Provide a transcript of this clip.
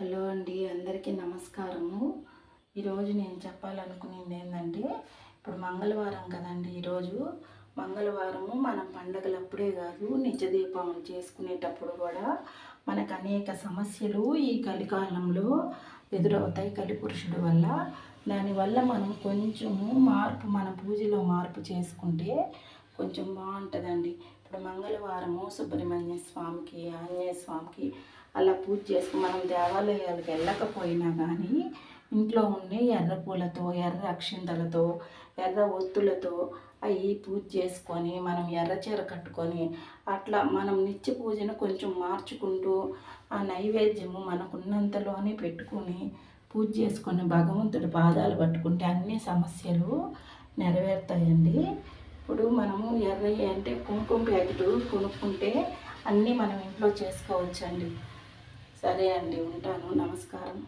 Hello అండి అందరికీ నమస్కారము. ఈరోజు నేను చెప్పాలనుకునేది ఏంటంటే ఇప్పుడు మంగళవారం కదండి ఈరోజు. మంగళవారము మనం పండగలప్పుడే కాదు నిత్య దీపావళి చేసుకునేటప్పుడు కూడా మనకు అనేక సమస్యలు ఈ కలికాలంలో ఎదురవుతాయి కలిపురుషుడు వల్ల. దానివల్ల మనం కొంచెము మార్పు మన పూజలో మార్పు చేసుకుంటే కొంచెం బాగుంటుందండి. ఇప్పుడు మంగళవారము సుబ్రహ్మణ్య స్వామికి ఆంజనేయ స్వామికి అలా పూజ చేసుకుని మనం దేవాలయాలకు వెళ్ళకపోయినా కానీ ఇంట్లో ఉండే ఎర్ర పూలతో ఎర్ర అక్షింతలతో ఎర్ర ఒత్తులతో అవి పూజ చేసుకొని మనం ఎర్ర చీర కట్టుకొని అట్లా మనం నిత్య పూజను కొంచెం మార్చుకుంటూ ఆ నైవేద్యము మనకున్నంతలోనే పెట్టుకొని పూజ చేసుకొని భగవంతుడి పాదాలు పట్టుకుంటే అన్ని సమస్యలు నెరవేరుతాయండి. ఇప్పుడు మనము ఎర్ర అంటే కుంకుమ ప్యాకెట్ కొనుక్కుంటే అన్నీ మనం ఇంట్లో చేసుకోవచ్చండి. సరే అండి ఉంటాను. నమస్కారం.